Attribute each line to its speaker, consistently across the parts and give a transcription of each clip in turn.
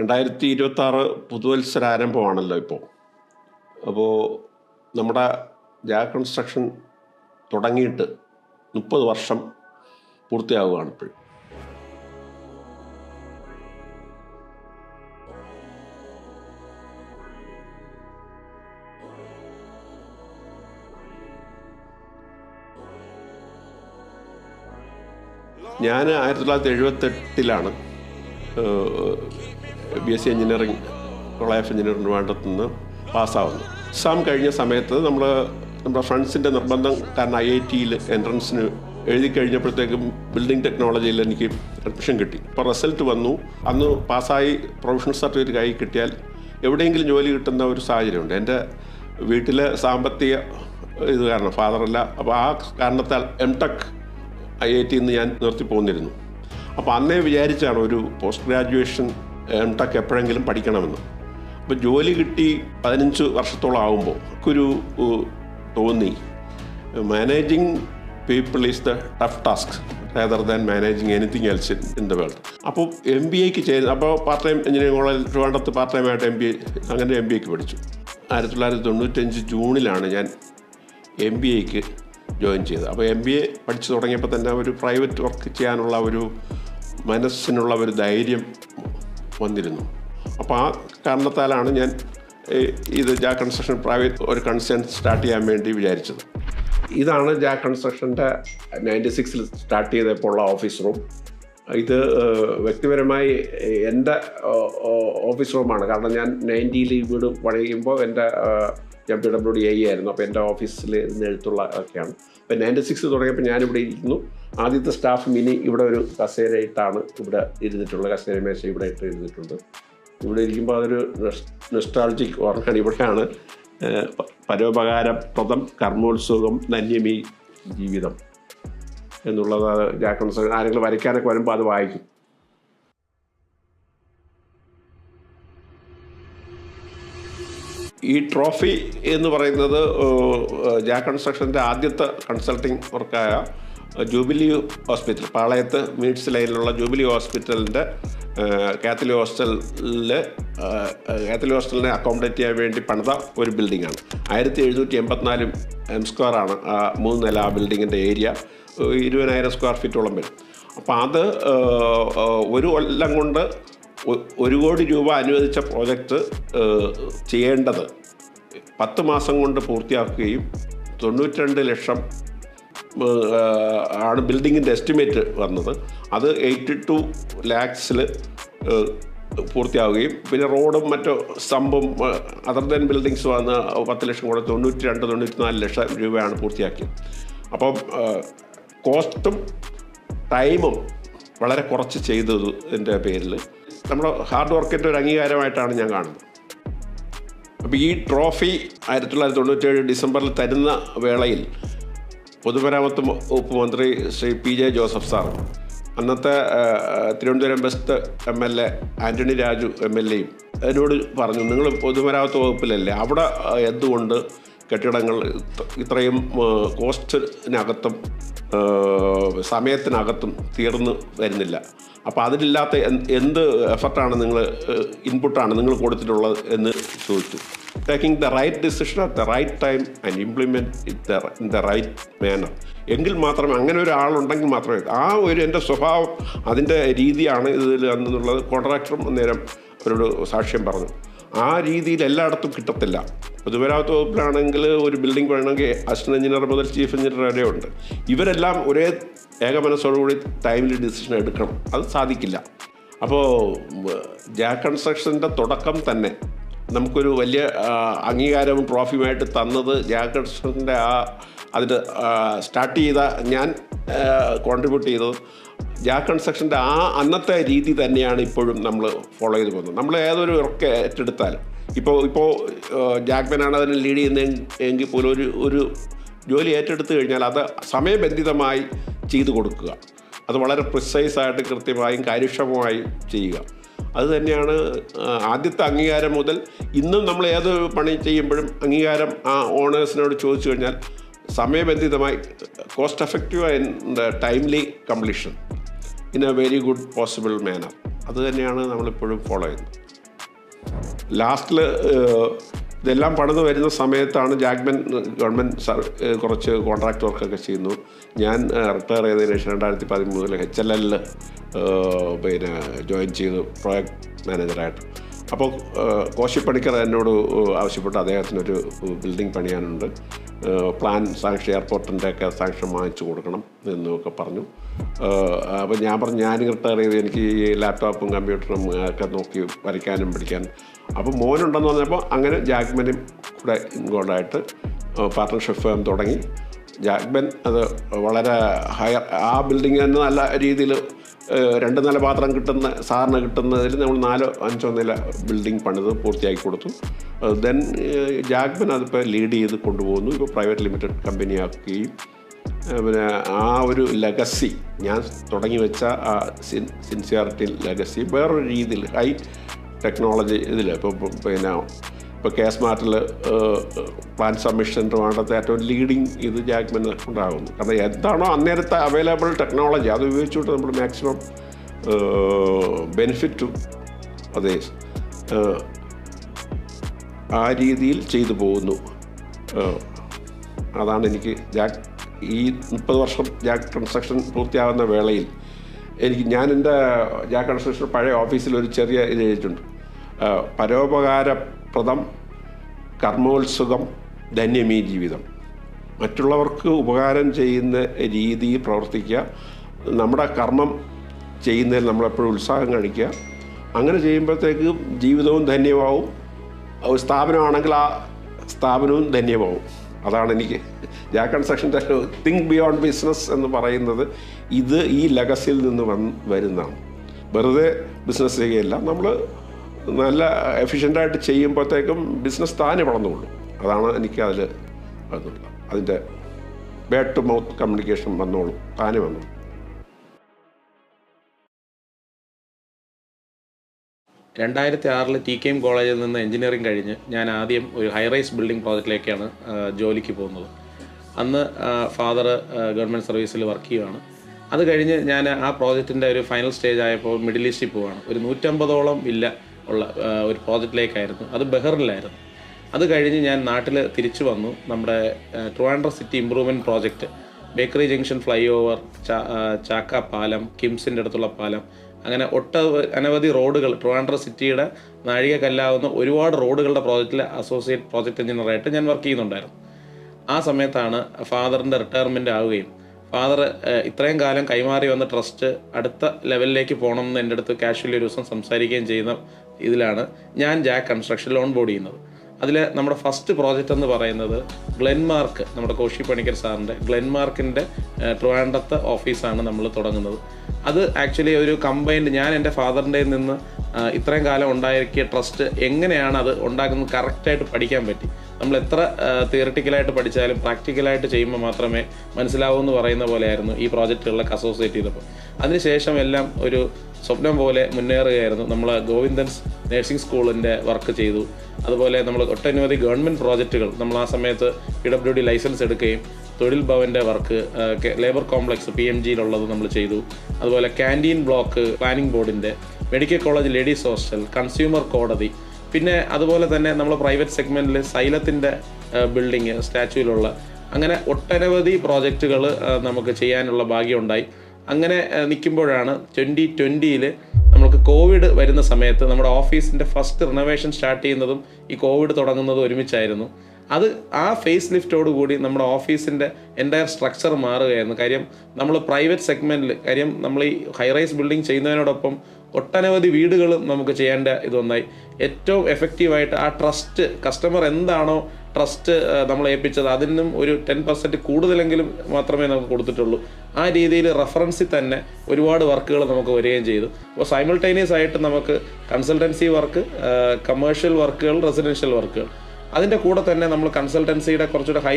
Speaker 1: രണ്ടായിരത്തി ഇരുപത്തി ആറ് പുതുവത്സര ആരംഭമാണല്ലോ ഇപ്പോൾ അപ്പോൾ നമ്മുടെ ജാ കൺസ്ട്രക്ഷൻ തുടങ്ങിയിട്ട് മുപ്പത് വർഷം പൂർത്തിയാവുകയാണ് ഇപ്പോൾ ഞാൻ ആയിരത്തി തൊള്ളായിരത്തി എഴുപത്തെട്ടിലാണ് B S C engineering of engineering വേണ്ടത്തു നിന്ന് പാസ്സാവുന്നു. എക്സാം കഴിഞ്ഞ സമയത്ത് നമ്മൾ നമ്മുടെ ഫ്രണ്ട്സിന്റെ നിർബന്ധം കാരണം ഐ ഐ ടിയിൽ എൻട്രൻസിന് എഴുതി കഴിഞ്ഞപ്പോഴത്തേക്കും ബിൽഡിംഗ് ടെക്നോളജിയിൽ എനിക്ക് അഡ്മിഷൻ കിട്ടി. അപ്പോൾ റിസൾട്ട് വന്നു. അന്ന് പാസ്സായി പ്രൊഫഷണൽ സർട്ടിഫിക്കറ്റ് കൈ കിട്ടിയാൽ എവിടെയെങ്കിലും ജോലി കിട്ടുന്ന ഒരു സാഹചര്യമുണ്ട്. എന്റെ വീട്ടിലെ സാമ്പത്തിക ഇത് കാരണം ഫാദറല്ല അപ്പോൾ ആ കാരണത്താൽ എം ടെക് ഐ ഐ ടിയിൽ നിന്ന് ഞാൻ നിർത്തി പോന്നിരുന്നു. അപ്പോൾ അന്നേ വിചാരിച്ചാണ് ഒരു പോസ്റ്റ് ഗ്രാജുവേഷൻ എം ടെക് എപ്പോഴെങ്കിലും പഠിക്കണമെന്ന്. അപ്പോൾ ജോലി കിട്ടി പതിനഞ്ച് വർഷത്തോളം ആകുമ്പോൾ ഒരു തോന്നി. Managing people is the tough task rather than managing anything else in the world അപ്പോൾ എം ബി എക്ക് ചെയ്ത് അപ്പോൾ പാർട്ട് ടൈം എഞ്ചിനീയറിംഗ് കോളേജ് ട്രിവാൻഡ്രത്ത് പാർട്ട് ടൈം ആയിട്ട് എം ബി എ അങ്ങനെ എം ബി എക്ക് പഠിച്ചു. ആയിരത്തി തൊള്ളായിരത്തി തൊണ്ണൂറ്റഞ്ച് ജൂണിലാണ് ഞാൻ എം ബി എക്ക് ജോയിൻ ചെയ്തത്. അപ്പോൾ എം ബി എ പഠിച്ചു തുടങ്ങിയപ്പോൾ തന്നെ ഒരു പ്രൈവറ്റ് വർക്ക് ചെയ്യാനുള്ള ഒരു മനസ്സിനുള്ള ഒരു ധൈര്യം വന്നിരുന്നു. അപ്പോൾ ആ കാരണത്താലാണ് ഞാൻ ഇത് ജാ കൺസ്ട്രക്ഷൻ പ്രൈവറ്റ് ഒരു കൺസേൺ സ്റ്റാർട്ട് ചെയ്യാൻ വേണ്ടി വിചാരിച്ചത്. ഇതാണ് ജാ കൺസ്ട്രക്ഷന്റെ നയന്റി സിക്സിൽ സ്റ്റാർട്ട് ചെയ്തപ്പോൾ ഉള്ള ഓഫീസ് റൂം. ഇത് വ്യക്തിപരമായി എന്റെ ഓഫീസ് റൂമാണ്. കാരണം ഞാൻ നയന്റിയിൽ ഈ വീട് പണിയുമ്പോൾ എന്റെ ഞാൻ പി ഡബ്ല്യു ഡി ഐ ആയിരുന്നു. അപ്പോൾ എന്റെ ഓഫീസിൽ നിന്ന് എഴുത്തുള്ള ഒക്കെയാണ്. അപ്പോൾ നയന്റി സിക്സ് തുടങ്ങിയപ്പോൾ ഞാനിവിടെ ഇരുന്നു. ആദ്യത്തെ സ്റ്റാഫ് മിനി ഇവിടെ ഒരു കസേരയിട്ടാണ് ഇവിടെ ഇരുന്നിട്ടുള്ളത്. കസേര മേശ ഇവിടെ ഇട്ട് ഇരുന്നിട്ടുണ്ട്. ഇവിടെ ഇരിക്കുമ്പോൾ അതൊരു നെസ്ട്രാളജിക് ഓർക്കാണ് ഇവിടെയാണ് പരോപകാരപ്രദം കർമ്മോത്സുകം നന്യമീ ജീവിതം എന്നുള്ളത് ജാക്കൺസ് ആരെങ്കിലും വരയ്ക്കാനൊക്കെ വരുമ്പോൾ അത് വായിക്കും. ഈ ട്രോഫി എന്ന് പറയുന്നത് ജാ കൺസ്ട്രക്ഷന്റെ ആദ്യത്തെ കൺസൾട്ടിങ് വർക്കായ ജൂബിലി ഹോസ്പിറ്റൽ പാളയത്ത് മീറ്റ്സ് ലൈനിലുള്ള ജൂബിലി ഹോസ്പിറ്റലിന്റെ കാത്തലിക് ഹോസ്റ്റലിൽ കാത്തലിക് ഹോസ്റ്റലിനെ അക്കോമഡേറ്റ് ചെയ്യാൻ വേണ്ടി പണിത ഒരു ബിൽഡിങ്ങാണ്. ആയിരത്തി എഴുന്നൂറ്റി എൺപത്തിനാല് എം സ്ക്വയറാണ് ആ മൂന്ന് നില ആ ബിൽഡിങ്ങിന്റെ ഏരിയ. ഇരുപതിനായിരം സ്ക്വയർ ഫീറ്റോളം വരും. അപ്പോൾ അത് ഒരു കൊല്ലം കൊണ്ട് ഒരു കോടി രൂപ അനുവദിച്ച പ്രോജക്റ്റ് ചെയ്യേണ്ടത് പത്ത് മാസം കൊണ്ട് പൂർത്തിയാക്കുകയും തൊണ്ണൂറ്റിരണ്ട് ലക്ഷം ആണ് ബിൽഡിങ്ങിന്റെ എസ്റ്റിമേറ്റ് വന്നത്. അത് എയ്റ്റി ടു ലാക്സിൽ പൂർത്തിയാവുകയും പിന്നെ റോഡും മറ്റു സ്തംഭും അതർ ദൻ ബിൽഡിങ്സ് വന്ന് പത്ത് ലക്ഷം കൂടെ തൊണ്ണൂറ്റി രണ്ട് തൊണ്ണൂറ്റി നാല് ലക്ഷം രൂപയാണ് പൂർത്തിയാക്കിയത്. അപ്പം കോസ്റ്റും ടൈമും വളരെ കുറച്ച് ചെയ്തതിന്റെ പേരിൽ നമ്മുടെ ഹാർഡ് വർക്കിന്റെ ഒരു അംഗീകാരമായിട്ടാണ് ഞാൻ കാണുന്നത്. അപ്പോൾ ഈ ട്രോഫി ആയിരത്തി തൊള്ളായിരത്തി തൊണ്ണൂറ്റേഴ് ഡിസംബറിൽ തരുന്ന വേളയിൽ പൊതുമരാമത്ത് വകുപ്പ് മന്ത്രി Shri P J Joseph sir അന്നത്തെ Thiruvananthapuram west M L A Antony Raju M L എയും എന്നോട് പറഞ്ഞു നിങ്ങൾ പൊതുമരാമത്ത് വകുപ്പിലല്ലേ? അവിടെ എന്തുകൊണ്ട് കെട്ടിടങ്ങൾ ഇത്രയും കോസ്റ്റിനകത്തും സമയത്തിനകത്തും തീർന്നു വരുന്നില്ല? അപ്പോൾ അതിലില്ലാത്ത എന്ത് എഫർട്ടാണ് നിങ്ങൾ ഇൻപുട്ടാണ് നിങ്ങൾ കൊടുത്തിട്ടുള്ളത്? എന്ന് ചോദിച്ചു. Taking the right decision at the right time and implement it in the right manner എങ്കിൽ മാത്രമേ അങ്ങനെ ഒരാളുണ്ടെങ്കിൽ മാത്രമേ ആ ഒരു എന്റെ സ്വഭാവം അതിന്റെ രീതിയാണ് ഇതിൽ എന്നുള്ളത് കോൺട്രാക്ടറും അന്നേരം അവരോട് സാക്ഷ്യം പറഞ്ഞു. ആ രീതിയിൽ എല്ലായിടത്തും കിട്ടത്തില്ല. പൊതുമരാമത്ത് വകുപ്പിലാണെങ്കിൽ ഒരു ബിൽഡിംഗ് വേണമെങ്കിൽ അസിസ്റ്റന്റ് എഞ്ചിനീയർ മുതൽ ചീഫ് എഞ്ചിനീയർ വരെ ഉണ്ട്. ഇവരെല്ലാം ഒരേ ഏകമനസ്സോടുകൂടി ടൈമിൽ ഡിസിഷൻ എടുക്കണം. അത് സാധിക്കില്ല. അപ്പോൾ ജാ കൺസ്ട്രക്ഷന്റെ തുടക്കം തന്നെ നമുക്കൊരു വലിയ അംഗീകാരവും ട്രോഫിയുമായിട്ട് തന്നത് ജാ ആ അതിൽ സ്റ്റാർട്ട് ചെയ്ത ഞാൻ കോൺട്രിബ്യൂട്ട് ചെയ്തത്. ജാ കൺസ്ട്രക്ഷന്റെ ആ അന്നത്തെ രീതി തന്നെയാണ് ഇപ്പോഴും നമ്മൾ ഫോളോ ചെയ്ത് പോകുന്നത്. നമ്മൾ ഏതൊരു ഇറക്കെ ഏറ്റെടുത്താലും. ഇപ്പോൾ ഇപ്പോൾ ജാക്മനാണ് അതിനെ ലീഡ് ചെയ്യുന്ന എങ്കിൽ പോലും ഒരു ഒരു ജോലി ഏറ്റെടുത്തു കഴിഞ്ഞാൽ അത് സമയബന്ധിതമായി ചെയ്തു കൊടുക്കുക. അത് വളരെ പ്രിസൈസായിട്ട് കൃത്യമായും കാര്യക്ഷമമായും ചെയ്യുക. അത് തന്നെയാണ് ആദ്യത്തെ അംഗീകാരം മുതൽ ഇന്നും നമ്മൾ ഏത് പണി ചെയ്യുമ്പോഴും അംഗീകാരം ആ ഓണേഴ്സിനോട് ചോദിച്ചു കഴിഞ്ഞാൽ സമയബന്ധിതമായി cost effective and timely completion in a very good possible manner. അത് തന്നെയാണ് നമ്മളിപ്പോഴും ഫോളോ ചെയ്യുന്നത്. ലാസ്റ്റിൽ ഇതെല്ലാം പണിത് വരുന്ന സമയത്താണ് ജാഗ്മൻ ഗവൺമെന്റ് കുറച്ച് കോൺട്രാക്ട് വർക്കൊക്കെ ചെയ്യുന്നു. ഞാൻ റിട്ടയർ ചെയ്തതിന് ശേഷം രണ്ടായിരത്തി പതിമൂന്നിൽ എച്ച് എൽ എല്ലിൽ പിന്നെ ജോയിൻ ചെയ്തു പ്രോജക്ട് മാനേജറായിട്ട്. അപ്പോൾ കോശിപ്പണിക്കർ എന്നോട് ആവശ്യപ്പെട്ട് അദ്ദേഹത്തിനൊരു ബിൽഡിംഗ് പണിയാനുണ്ട്. പ്ലാൻ സാങ്ഷൻ എയർപോർട്ടിന്റെ ഒക്കെ സാങ്ഷൻ വാങ്ങിച്ചു കൊടുക്കണം എന്നൊക്കെ പറഞ്ഞു. അപ്പോൾ ഞാൻ പറഞ്ഞു ഞാൻ റിട്ടയർ ചെയ്ത് എനിക്ക് ഈ ലാപ്ടോപ്പും കമ്പ്യൂട്ടറും ഒക്കെ നോക്കി വരയ്ക്കാനും പഠിക്കാനും അപ്പോൾ മോനുണ്ടെന്ന് പറഞ്ഞപ്പോൾ അങ്ങനെ ജാഗ്മനും കൂടെ ഇൻവോൾവായിട്ട് പാർട്ട്ണർഷിപ്പ് ഫേം തുടങ്ങി. ജാക്ബൻ അത് വളരെ ഹയർ ആ ബിൽഡിംഗ് തന്നെ നല്ല രീതിയിൽ രണ്ട് നില പാത്രം കിട്ടുന്ന സാറിന് കിട്ടുന്നതിൽ നമ്മൾ നാലോ അഞ്ചോ നില ബിൽഡിംഗ് പണിത് പൂർത്തിയാക്കി കൊടുത്തു. ദെൻ ജാഗ്മൻ അതിപ്പോൾ ലീഡ് ചെയ്ത് കൊണ്ടുപോകുന്നു. ഇപ്പോൾ പ്രൈവറ്റ് ലിമിറ്റഡ് കമ്പനിയാക്കുകയും പിന്നെ ആ ഒരു ലെഗസി ഞാൻ തുടങ്ങി വെച്ച ആ സിൻ സിൻസിയാറിറ്റി ലെഗസി വേറൊരു രീതിയിൽ ഹൈ ടെക്നോളജി ഇതിൽ ഇപ്പോൾ പിന്നെ ഇപ്പോൾ കെ സ്മാർട്ടിൽ പ്ലാൻ സബ്മിഷൻ വേണ്ടത്തെ ഏറ്റവും ലീഡിങ് ഇത് ജാഗ്മെൻ ഉണ്ടാകുന്നു കാരണം എന്താണോ അന്നേരത്തെ അവൈലബിൾ ടെക്നോളജി അത് ഉപയോഗിച്ചുകൊണ്ട് നമ്മൾ മാക്സിമം ബെനിഫിറ്റും അതേ ആ രീതിയിൽ ചെയ്തു പോകുന്നു. അതാണ് എനിക്ക് ജാക്ക് ഈ മുപ്പത് വർഷം ജാക്ക് കൺസ്ട്രക്ഷൻ പൂർത്തിയാകുന്ന വേളയിൽ എനിക്ക് ഞാൻ എന്റെ ജാക്ക് കൺസ്ട്രക്ഷൻ പഴയ ഓഫീസിൽ ഒരു ചെറിയ ഇത് എഴുതിയിട്ടുണ്ട്. ആ, പരോപകാരപ്രദം കർമ്മോത്സുകം ധന്യമീ ജീവിതം. മറ്റുള്ളവർക്ക് ഉപകാരം ചെയ്യുന്ന രീതി പ്രവർത്തിക്കുക. നമ്മുടെ കർമ്മം ചെയ്യുന്നതിൽ നമ്മളെപ്പോഴും ഉത്സാഹം കാണിക്കുക. അങ്ങനെ ചെയ്യുമ്പോഴത്തേക്ക് ജീവിതവും ധന്യമാവും. സ്ഥാപനമാണെങ്കിൽ ആ സ്ഥാപനവും ധന്യമാവും. അതാണ് എനിക്ക് ജാക്ക് കൺസ്ട്രക്ഷന്റെ തിങ്ക് ബിയോണ്ട് ബിസിനസ് എന്ന് പറയുന്നത്. ഇത് ഈ ലഗസിൽ നിന്ന് വന്ന് വരുന്നതാണ്. വെറുതെ ബിസിനസ് ചെയ്യുകയല്ല. നമ്മൾ നല്ല എഫിഷ്യന്റായിട്ട് ചെയ്യുമ്പോഴത്തേക്കും ബിസിനസ് താനെ വളർന്നുള്ളൂ അതാണ് എനിക്ക് അതിൽ അതുള്ള അതിന്റെ ബേ ടു മൗത്ത് കമ്മ്യൂണിക്കേഷൻ വന്നോളും താനെ വന്നു
Speaker 2: രണ്ടായിരത്തി ആറിൽ ടി കെ എം കോളേജിൽ നിന്ന് എഞ്ചിനീയറിംഗ് കഴിഞ്ഞ് ഞാൻ ആദ്യം ഒരു ഹൈറൈസ് ബിൽഡിംഗ് പ്രോജക്റ്റിലേക്കാണ് ജോലിക്ക് പോകുന്നത്. അന്ന് ഫാദർ ഗവൺമെന്റ് സർവീസിൽ വർക്ക് ചെയ്യുകയാണ് അത് കഴിഞ്ഞ് ഞാൻ ആ പ്രോജക്റ്റിന്റെ ഒരു ഫൈനൽ സ്റ്റേജ് ആയപ്പോൾ മിഡിൽ ഈസ്റ്റിൽ പോവുകയാണ് ഒരു നൂറ്റമ്പതോളം വില്ല ഉള്ള ഒരു പ്രോജക്റ്റിലേക്കായിരുന്നു. അത് ബെഹറിലായിരുന്നു. അത് കഴിഞ്ഞ് ഞാൻ നാട്ടിൽ തിരിച്ചു വന്നു. നമ്മുടെ Trivandrum city improvement project bakery junction flyover Chakka പാലം കിംസിന്റെ അടുത്തുള്ള പാലം. അങ്ങനെ ഒട്ട അനവധി റോഡുകൾ ട്രിവാൻഡ്ര സിറ്റിയുടെ നാഴിക കല്ലാവുന്ന ഒരുപാട് റോഡുകളുടെ പ്രോജക്റ്റിൽ അസോസിയേറ്റ് പ്രോജക്റ്റ് എഞ്ചിനീയറായിട്ട് ഞാൻ വർക്ക് ചെയ്യുന്നുണ്ടായിരുന്നു. ആ സമയത്താണ് ഫാദറിന്റെ റിട്ടയർമെന്റ് ആവുകയും ഫാദർ ഇത്രയും കാലം കൈമാറി വന്ന ട്രസ്റ്റ് അടുത്ത ലെവലിലേക്ക് പോകണമെന്ന് എന്റെ അടുത്ത് കാഷ്വലി ഒരു ദിവസം സംസാരിക്കുകയും ചെയ്യുന്ന ഇതിലാണ് ഞാൻ ജാക്ക് കൺസ്ട്രക്ഷൻ ലോൺ ബോർഡ് ചെയ്യുന്നത്. അതിൽ നമ്മുടെ ഫസ്റ്റ് പ്രോജക്റ്റ് എന്ന് പറയുന്നത് ഗ്ലെൻമാർക്ക് നമ്മുടെ കോശി പണിക്കർ സാറിന്റെ ഗ്ലെൻമാർക്കിന്റെ ട്രിവാൻഡ്രത്തെ ഓഫീസാണ് നമ്മൾ തുടങ്ങുന്നത്. അത് ആക്ച്വലി ഒരു കമ്പൈൻഡ് ഞാൻ എന്റെ ഫാദറിന്റെ നിന്ന് ഇത്രയും കാലം ഉണ്ടാക്കിയ ട്രസ്റ്റ് എങ്ങനെയാണ് അത് ഉണ്ടാക്കുന്നത് കറക്റ്റായിട്ട് പഠിക്കാൻ പറ്റി. നമ്മൾ എത്ര തിയറിറ്റിക്കലായിട്ട് പഠിച്ചാലും പ്രാക്ടിക്കലായിട്ട് ചെയ്യുമ്പോൾ മാത്രമേ മനസ്സിലാവൂ എന്ന് പറയുന്ന പോലെയായിരുന്നു ഈ പ്രോജക്റ്റുകളിലൊക്കെ അസോസിയേറ്റ് ചെയ്തപ്പോൾ. അതിനുശേഷം എല്ലാം ഒരു സ്വപ്നം പോലെ മുന്നേറുകയായിരുന്നു. നമ്മൾ ഗോവിന്ദൻസ് നഴ്സിംഗ് സ്കൂളിന്റെ വർക്ക് ചെയ്തു. അതുപോലെ നമ്മൾ ഒട്ടനവധി ഗവൺമെന്റ് പ്രോജക്റ്റുകൾ നമ്മൾ ആ സമയത്ത് പി ഡബ്ല്യു ഡി ലൈസൻസ് എടുക്കുകയും തൊഴിൽ ഭവന്റെ work labour complex P M ജിയിലുള്ളത് നമ്മൾ ചെയ്തു. അതുപോലെ ക്യാന്റീൻ ബ്ലോക്ക് പ്ലാനിംഗ് ബോർഡിന്റെ medical college ladies hostel consumer കോടതി പിന്നെ അതുപോലെ തന്നെ നമ്മൾ പ്രൈവറ്റ് സെഗ്മെന്റിൽ സൈലത്തിന്റെ ബിൽഡിങ് സ്റ്റാച്യൂയിലുള്ള അങ്ങനെ ഒട്ടനവധി പ്രോജക്റ്റുകൾ നമുക്ക് ചെയ്യാനുള്ള ഭാഗ്യമുണ്ടായി. അങ്ങനെ നിൽക്കുമ്പോഴാണ് ട്വന്റി ട്വന്റിയിൽ നമുക്ക് കോവിഡ് വരുന്ന സമയത്ത് നമ്മുടെ ഓഫീസിന്റെ ഫസ്റ്റ് റിനോവേഷൻ സ്റ്റാർട്ട് ചെയ്യുന്നതും ഈ കോവിഡ് തുടങ്ങുന്നതും ഒരുമിച്ചായിരുന്നു. അത് ആ ഫേസ് ലിഫ്റ്റോട് കൂടി നമ്മുടെ ഓഫീസിന്റെ എന്റയർ സ്ട്രക്ചർ മാറുകയായിരുന്നു. കാര്യം നമ്മൾ പ്രൈവറ്റ് സെഗ്മെന്റിൽ കാര്യം നമ്മൾ ഈ ഹൈറൈസ് ബിൽഡിംഗ് ചെയ്യുന്നതിനോടൊപ്പം ഒട്ടനവധി വീടുകളും നമുക്ക് ചെയ്യേണ്ട ഇതൊന്നായി. ഏറ്റവും എഫക്റ്റീവായിട്ട് ആ ട്രസ്റ്റ് കസ്റ്റമർ എന്താണോ ട്രസ്റ്റ് നമ്മൾ ഏൽപ്പിച്ചത് അതിനും ഒരു ടെൻ പെർസെന്റ് കൂടുതലെങ്കിലും മാത്രമേ നമുക്ക് കൊടുത്തിട്ടുള്ളൂ. ആ രീതിയിൽ റെഫറൻസിൽ തന്നെ ഒരുപാട് വർക്കുകൾ നമുക്ക് വരികയും ചെയ്തു. അപ്പോൾ സൈമിൾട്ടേനിയസ് ആയിട്ട് നമുക്ക് കൺസൾട്ടൻസി വർക്ക് കമേഴ്ഷ്യൽ വർക്കുകൾ റെസിഡൻഷ്യൽ വർക്കുകൾ അതിന്റെ കൂടെ തന്നെ നമ്മൾ കൺസൾട്ടൻസിയുടെ കുറച്ചുകൂടെ ഹൈ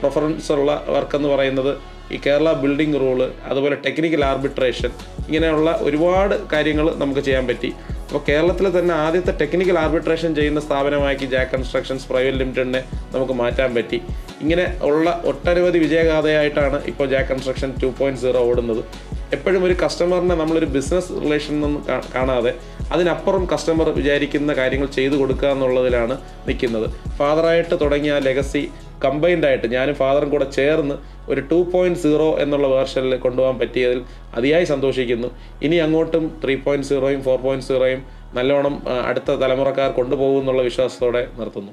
Speaker 2: പ്രിഫറൻസ് ഉള്ള വർക്ക് എന്ന് പറയുന്നത് ഈ കേരള ബിൽഡിംഗ് റൂൾ അതുപോലെ ടെക്നിക്കൽ ആർബിട്രേഷൻ ഇങ്ങനെയുള്ള ഒരുപാട് കാര്യങ്ങൾ നമുക്ക് ചെയ്യാൻ പറ്റി. അപ്പോൾ കേരളത്തിൽ തന്നെ ആദ്യത്തെ ടെക്നിക്കൽ ആർബിട്രേഷൻ ചെയ്യുന്ന സ്ഥാപനമാക്കി ജാക്ക് കൺസ്ട്രക്ഷൻസ് പ്രൈവറ്റ് ലിമിറ്റഡിനെ നമുക്ക് മാറ്റാൻ പറ്റി. ഇങ്ങനെ ഉള്ള ഒട്ടനവധി വിജയഗാഥയായിട്ടാണ് ഇപ്പോൾ Jack construction two point zero ഓടുന്നത്. എപ്പോഴും ഒരു കസ്റ്റമറിനെ നമ്മളൊരു ബിസിനസ് റിലേഷൻ ഒന്നും കാണാതെ അതിനപ്പുറം കസ്റ്റമർ വിചാരിക്കുന്ന കാര്യങ്ങൾ ചെയ്തു കൊടുക്കുക എന്നുള്ളതിലാണ് നിൽക്കുന്നത്. ഫാദറായിട്ട് തുടങ്ങിയ ലെഗസി കമ്പൈൻഡ് ആയിട്ട് ഞാനും ഫാദറും കൂടെ ചേർന്ന് ഒരു ടു പോയിന്റ് സീറോ എന്നുള്ള വേർഷനിൽ കൊണ്ടുപോകാൻ പറ്റിയതിൽ അതിയായി സന്തോഷിക്കുന്നു. ഇനി അങ്ങോട്ടും ത്രീ പോയിന്റ് സീറോയും ഫോർ പോയിന്റ് സീറോയും നല്ലോണം അടുത്ത തലമുറക്കാർ കൊണ്ടുപോകും എന്നുള്ള വിശ്വാസത്തോടെ നിർത്തുന്നു.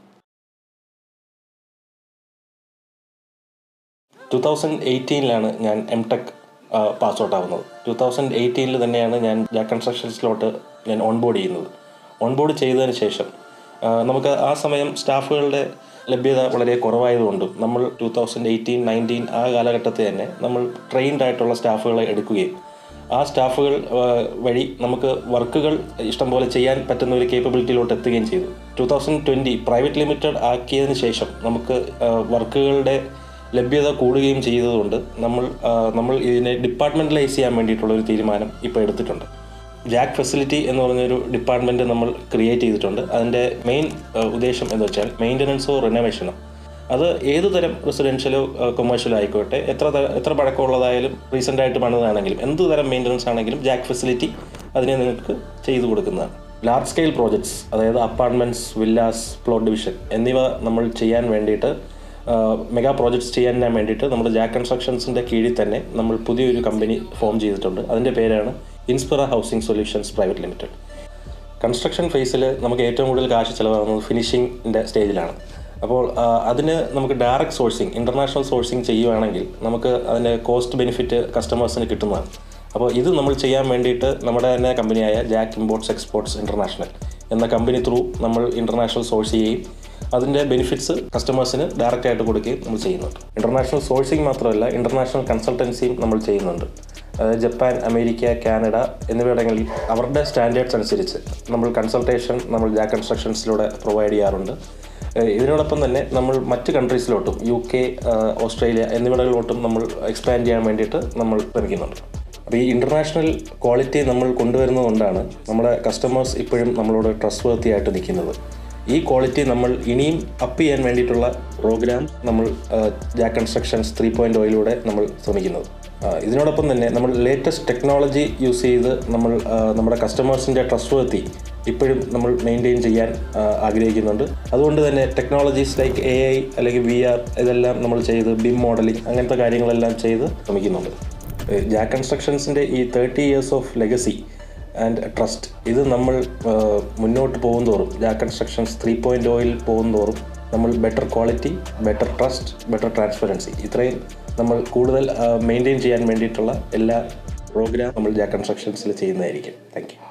Speaker 3: ടു തൗസൻഡ് എയ്റ്റീനിലാണ് ഞാൻ എം ടെക് പാസ് ഔട്ട് ആവുന്നത് ടു തൗസൻഡ് എയ്റ്റീനിൽ തന്നെയാണ് ഞാൻ ജാക്ക് കൺസ്ട്രക്ഷൻസിലോട്ട് ഞാൻ ഓൺബോർഡ് ചെയ്യുന്നത്. ഓൺബോർഡ് ചെയ്തതിന് ശേഷം നമുക്ക് ആ സമയം സ്റ്റാഫുകളുടെ ലഭ്യത വളരെ കുറവായതുകൊണ്ടും നമ്മൾ ടു തൗസൻഡ് എയ്റ്റീൻ നയന്റീൻ ആ കാലഘട്ടത്തിൽ തന്നെ നമ്മൾ ട്രെയിൻഡ് ആയിട്ടുള്ള സ്റ്റാഫുകളെ എടുക്കുകയും ആ സ്റ്റാഫുകൾ വഴി നമുക്ക് വർക്കുകൾ ഇഷ്ടംപോലെ ചെയ്യാൻ പറ്റുന്ന ഒരു കേപ്പബിലിറ്റിയിലോട്ട് എത്തുകയും ചെയ്തു. Two thousand twenty private limited ആക്കിയതിന് ശേഷം നമുക്ക് വർക്കുകളുടെ ലഭ്യത കൂടുകയും ചെയ്തതുകൊണ്ട് നമ്മൾ നമ്മൾ ഇതിനെ ഡിപ്പാർട്ട്മെന്റലൈസ് ചെയ്യാൻ വേണ്ടിയിട്ടുള്ള ഒരു തീരുമാനം ഇപ്പോൾ എടുത്തിട്ടുണ്ട്. ജാക്ക് ഫെസിലിറ്റി എന്ന് പറഞ്ഞൊരു ഡിപ്പാർട്ട്മെന്റ് നമ്മൾ ക്രിയേറ്റ് ചെയ്തിട്ടുണ്ട്. അതിന്റെ മെയിൻ ഉദ്ദേശം എന്ന് വെച്ചാൽ മെയിന്റനൻസോ റിനോവേഷനോ അത് ഏത് തരം റെസിഡൻഷ്യലോ കൊമേഴ്ഷ്യലോ ആയിക്കോട്ടെ എത്ര എത്ര പഴക്കമുള്ളതായാലും റീസെന്റ് ആയിട്ട് പണിതാണെങ്കിലും എന്ത് തരം മെയിന്റനൻസ് ആണെങ്കിലും ജാക്ക് ഫെസിലിറ്റി അതിനെ നിങ്ങൾക്ക് ചെയ്തു കൊടുക്കുന്നതാണ്. ലാർജ് സ്കെയിൽ പ്രോജക്ട്സ് അതായത് അപ്പാർട്ട്മെന്റ്സ് വില്ലാസ് പ്ലോട്ട് ഡിവിഷൻ എന്നിവ നമ്മൾ ചെയ്യാൻ വേണ്ടിയിട്ട് മെഗാ പ്രോജക്ട്സ് ചെയ്യാൻ വേണ്ടിയിട്ട് നമ്മുടെ ജാക്ക് കൺസ്ട്രക്ഷൻസിന്റെ കീഴിൽ തന്നെ നമ്മൾ പുതിയൊരു കമ്പനി ഫോം ചെയ്തിട്ടുണ്ട്. അതിന്റെ പേരാണ് Inspira housing solutions private limited construction ഫേസിൽ നമുക്ക് ഏറ്റവും കൂടുതൽ കാശ് ചിലവാകുന്നത് ഫിനിഷിങ്ങിന്റെ സ്റ്റേജിലാണ് അപ്പോൾ അതിന് നമുക്ക് ഡയറക്റ്റ് സോഴ്സിങ് ഇന്റർനാഷണൽ സോഴ്സിങ് ചെയ്യുവാണെങ്കിൽ നമുക്ക് അതിന്റെ കോസ്റ്റ് ബെനിഫിറ്റ് കസ്റ്റമേഴ്സിന് കിട്ടുന്നതാണ്. അപ്പോൾ ഇത് നമ്മൾ ചെയ്യാൻ വേണ്ടിയിട്ട് നമ്മുടെ തന്നെ കമ്പനിയായ ജാക്ക് ഇമ്പോർട്ട്സ് എക്സ്പോർട്സ് ഇന്റർനാഷണൽ എന്ന കമ്പനി ത്രൂ നമ്മൾ ഇന്റർനാഷണൽ സോഴ്സ് ചെയ്യുകയും അതിന്റെ ബെനിഫിറ്റ്സ് കസ്റ്റമേഴ്സിന് ഡയറക്റ്റ് ആയിട്ട് കൊടുക്കുകയും നമ്മൾ ചെയ്യുന്നുണ്ട്. ഇന്റർനാഷണൽ സോഴ്സിംഗ് മാത്രമല്ല ഇന്റർനാഷണൽ കൺസൾട്ടൻസിയും നമ്മൾ ചെയ്യുന്നുണ്ട്. ജപ്പാൻ അമേരിക്ക കാനഡ എന്നിവയിടങ്ങളിൽ അവരുടെ സ്റ്റാൻഡേർഡ്സ് അനുസരിച്ച് നമ്മൾ കൺസൾട്ടേഷൻ നമ്മൾ ജാക്ക് കൺസ്ട്രക്ഷൻസിലൂടെ പ്രൊവൈഡ് ചെയ്യാറുണ്ട്. ഇതിനോടൊപ്പം തന്നെ നമ്മൾ മറ്റ് കൺട്രീസിലോട്ടും യു കെ ഓസ്ട്രേലിയ എന്നിവിടങ്ങളിലോട്ടും നമ്മൾ എക്സ്പാൻഡ് ചെയ്യാൻ വേണ്ടിയിട്ട് നമ്മൾ ശ്രമിക്കുന്നുണ്ട് അപ്പോൾ ഈ ഇന്റർനാഷണൽ ക്വാളിറ്റി നമ്മൾ കൊണ്ടുവരുന്നതുകൊണ്ടാണ് നമ്മുടെ കസ്റ്റമേഴ്സ് ഇപ്പോഴും നമ്മളോട് ട്രസ്റ്റ് വർത്തി ആയിട്ട് നിൽക്കുന്നത്. ഈ ക്വാളിറ്റി നമ്മൾ ഇനിയും അപ്പ് ചെയ്യാൻ വേണ്ടിയിട്ടുള്ള പ്രോഗ്രാം നമ്മൾ ജാക്ക് കൺസ്ട്രക്ഷൻസ് ത്രീ പോയിന്റ് ഓയിലൂടെ നമ്മൾ ശ്രമിക്കുന്നത്. ഇതിനോടൊപ്പം തന്നെ നമ്മൾ ലേറ്റസ്റ്റ് ടെക്നോളജി യൂസ് ചെയ്ത് നമ്മൾ നമ്മുടെ കസ്റ്റമേഴ്സിന്റെ ട്രസ്റ്റ് വർത്തി ഇപ്പോഴും നമ്മൾ മെയിന്റെയിൻ ചെയ്യാൻ ആഗ്രഹിക്കുന്നുണ്ട്. അതുകൊണ്ട് തന്നെ ടെക്നോളജീസ് ലൈക്ക് എ ഐ അല്ലെങ്കിൽ വി ആർ ഇതെല്ലാം നമ്മൾ ചെയ്ത് ബിം മോഡലിംഗ് അങ്ങനത്തെ കാര്യങ്ങളെല്ലാം ചെയ്ത് ശ്രമിക്കുന്നുണ്ട്. ജാക്ക് കൺസ്ട്രക്ഷൻസിന്റെ ഈ thirty years of legacy and trust ഇത് നമ്മൾ മുന്നോട്ട് പോകും തോറും ജാ കൺസ്ട്രക്ഷൻസ് ത്രീ പോയിന്റ് ഓയിൽ പോകും തോറും നമ്മൾ better quality better trust better transparency ഇത്രയും നമ്മൾ കൂടുതൽ മെയിന്റെയിൻ ചെയ്യാൻ വേണ്ടിയിട്ടുള്ള എല്ലാ പ്രോഗ്രാം നമ്മൾ ജാ കൺസ്ട്രക്ഷൻസിൽ ചെയ്യുന്നതായിരിക്കും. Thank you